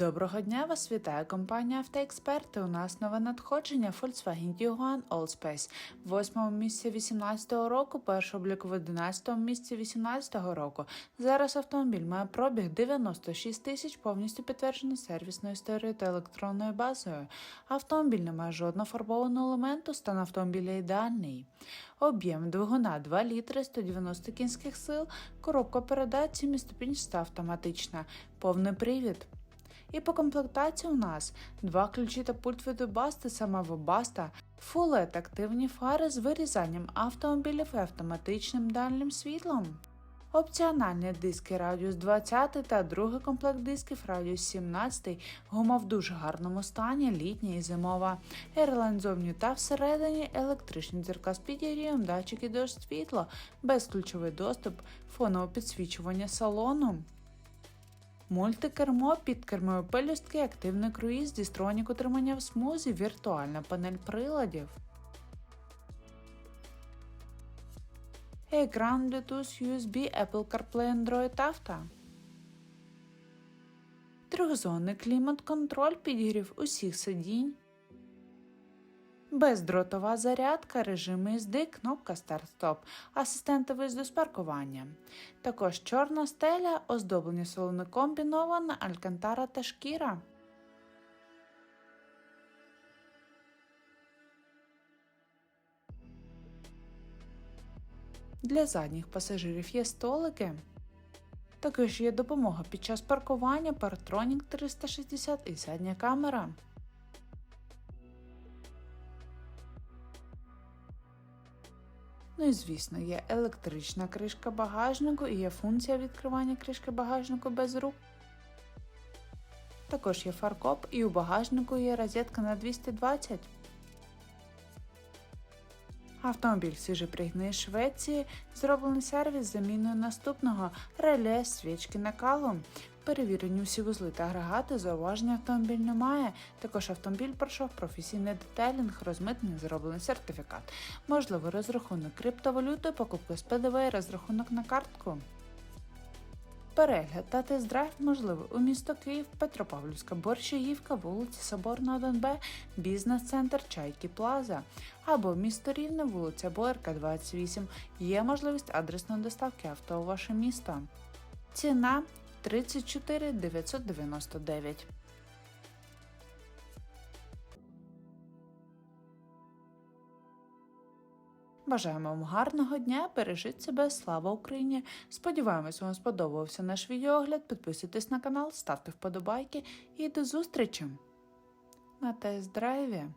Доброго дня вас вітає компанія Автоексперти. У нас нове надходження Volkswagen Tiguan Allspace. В восьмому місці 2018 року, перший облік в 11 місці 2018 року. Зараз автомобіль має пробіг 96 тисяч, повністю підтверджено сервісною історією та електронною базою. Автомобіль не має жодного фарбованого елементу, стан автомобіля ідеальний. Об'єм двигуна 2 літри 190 кінських сил, коробка передач 7 ступінчаста автоматична, повний привід. І по комплектації у нас два ключі та пульт від Webaста, сама Full LED активні фари з вирізанням автомобілів і автоматичним дальнім світлом. Опціональні диски Radius 20 та другий комплект дисків Radius 17, гума в дуже гарному стані, літня і зимова, Airline зовні та всередині, електричні дзеркала з підігрівом, датчики дощ світло, безключовий доступ, фонове підсвічування салону. Мультикермо, підкермові пелюстки, активний круїз, дістронік утримання в смузі, віртуальна панель приладів. Екран Bluetooth USB, Apple CarPlay Android Auto. Трьохзонний клімат-контроль, підігрів усіх сидінь. Бездротова зарядка, режим їзди, кнопка старт-стоп, асистенти виїзду з паркування. Також чорна стеля, оздоблення салону комбінована, алькантара та шкіра. Для задніх пасажирів є столики. Також є допомога під час паркування, Partronic 360 і задня камера. Ну і звісно, є електрична кришка багажнику і є функція відкривання кришки багажнику без рук. Також є фаркоп і у багажнику є розетка на 220. Автомобіль свіжопригнаний з Швеції, зроблений сервіс заміною наступного реле свічки накалу. Перевірені усі вузли та агрегати, зауваження автомобіль немає. Також автомобіль пройшов професійний детелінг, розмитний зроблений сертифікат. Можливий розрахунок криптовалюти, покупки з ПДВ, розрахунок на картку. Перегляд та тест-драйв можливий у місто Київ, Петропавлівська, Борщаївка, вулиця Соборна 1Б, бізнес-центр Чайки Плаза або місто Рівне, вулиця Боярка, 28. Є можливість адресної доставки авто у ваше місто. Ціна 34 999. Бажаємо вам гарного дня, бережіть себе, слава Україні! Сподіваємось, вам сподобався наш відеогляд. Підписуйтесь на канал, ставте вподобайки і до зустрічі на тест-драйві!